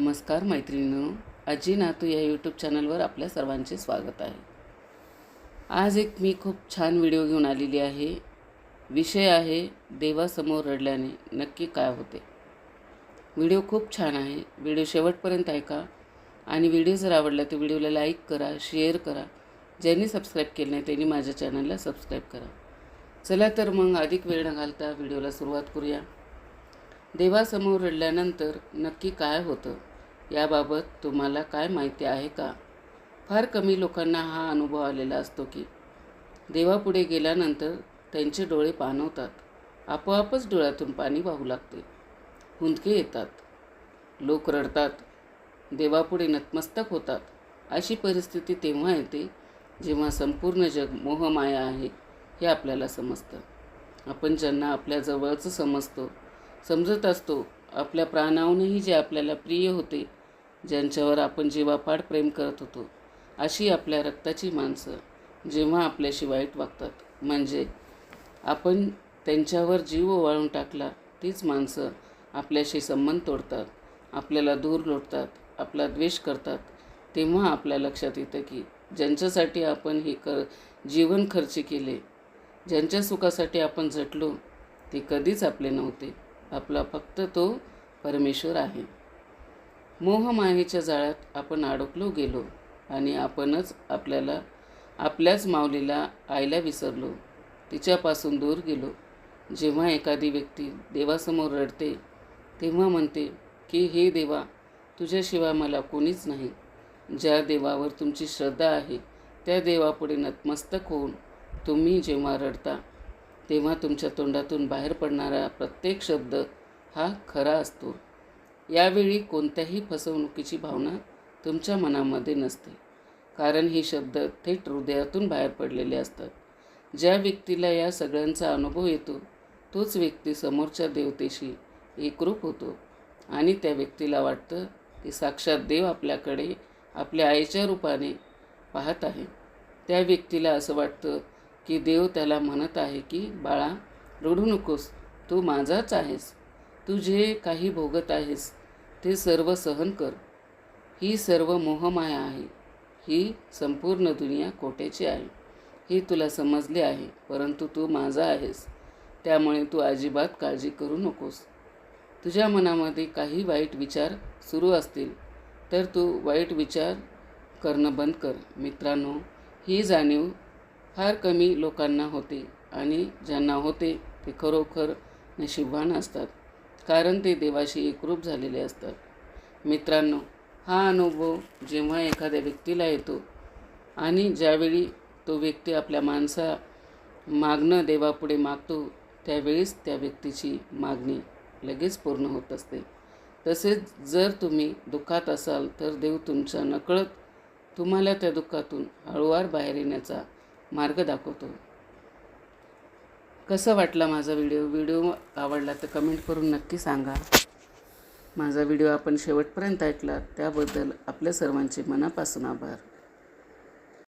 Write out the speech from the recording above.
नमस्कार मैत्रिणींनो आजी नातू या यूट्यूब चॅनलवर आपल्या सर्वांचे स्वागत आहे. आज एक मी खूप छान व्हिडिओ घेऊन आलेली आहे. विषय आहे देवासमोर रडल्याने नक्की काय होते? व्हिडिओ खूप छान आहे. व्हिडिओ शेवटपर्यंत ऐका आणि व्हिडिओ जर आवडला तर व्हिडिओला लाईक करा शेअर करा. ज्यांनी सबस्क्राईब केलं नाही त्यांनी माझ्या चॅनलला सबस्क्राईब करा. चला तर मग अधिक वेळ न घालता व्हिडिओला सुरुवात करूया. देवासमोर रडल्यानंतर नक्की काय होतं? याबाबत तुम्हाला काय माहिती आहे का? फार कमी लोकांना हा अनुभव आलेला असतो की देवापुढे गेल्यानंतर त्यांचे डोळे पाणवतात आपोआपच डोळ्यातून पाणी वाहू लागते. हुंदके येतात. लोक रडतात. देवापुढे नतमस्तक होतात. अशी परिस्थिती तेव्हा येते जेव्हा संपूर्ण जग मोहमाया आहे हे आपल्याला समजतं. आपण ज्यांना आपल्या जवळचं समजतो समजत असतो आपल्या प्राणाहूनही जे आपल्याला प्रिय होते ज्यांच्यावर आपण जीवापाड प्रेम करत होतो अशी आपल्या रक्ताची माणसं जेव्हा आपल्याशी वाईट वागतात. म्हणजे आपण त्यांच्यावर जीव ओवाळून टाकला तीच माणसं आपल्याशी संबंध तोडतात आपल्याला दूर लोटतात आपला द्वेष करतात. तेव्हा आपल्या लक्षात येतं की ज्यांच्यासाठी आपण हे कर जीवन खर्च केले ज्यांच्या सुखासाठी आपण झटलो ते कधीच आपले नव्हते. आपला फक्त तो परमेश्वर आहे. मोहमायेच्या जाळ्यात आपण अडकलो गेलो आणि आपणच आपल्याला आपल्याच माऊलीला आईला विसरलो. तिच्यापासून दूर गेलो. जेव्हा एखादी व्यक्ती देवासमोर रडते तेव्हा म्हणते की हे देवा तुझ्याशिवाय मला कोणीच नाही. ज्या देवावर तुमची श्रद्धा आहे त्या देवापुढे नतमस्तक होऊन तुम्ही जेव्हा रडता तेव्हा तुमच्या तोंडातून बाहेर पडणारा प्रत्येक शब्द हा खरा असतो. यावेळी कोणत्याही फसवणुकीची भावना तुमच्या मनामध्ये नसते. कारण हे शब्द थेट हृदयातून बाहेर पडलेले असतात. ज्या व्यक्तीला या सगळ्यांचा अनुभव येतो तोच व्यक्ती समोरच्या देवतेशी एकरूप होतो आणि त्या व्यक्तीला वाटतं की साक्षात देव आपल्याकडे आपल्या आईच्या रूपाने पाहत आहे. त्या व्यक्तीला असं वाटतं की देव त्याला म्हणत आहे की बाळा रडू नकोस. तू माझाच आहेस. तू जे काही भोगत आहेस ते सर्व सहन कर. ही सर्व मोहमाया आहे. ही संपूर्ण दुनिया कोट्याची आहे. ही तुला समजले आहे परंतु तू माझा आहेस. त्यामुळे तू अजिबात काळजी करू नकोस. तुझ्या मनामध्ये काही वाईट विचार सुरू असतील तर तू वाईट विचार करणं बंद कर. मित्रांनो ही जाणीव फार कमी लोकांना होते आणि ज्यांना होते ते खरोखर नशिबवान असतात. कारण ते देवाशी एकरूप झालेले असतात. मित्रांनो हा अनुभव जेव्हा एखाद्या व्यक्तीला येतो आणि ज्यावेळी तो व्यक्ती आपल्या माणसा मागणं देवापुढे मागतो त्यावेळीच त्या व्यक्तीची मागणी लगेच पूर्ण होत असते. तसेच जर तुम्ही दुःखात असाल तर देव तुमच्या नकळत तुम्हाला त्या दुःखातून हळूवार बाहेर येण्याचा मार्ग दाखवतो. कसं वाटला माझा व्हिडिओ? व्हिडिओ आवडला तर कमेंट करून नक्की सांगा. माझा व्हिडिओ आपण शेवटपर्यंत ऐकला त्याबद्दल आपल्या सर्वांचे मनापासून आभार.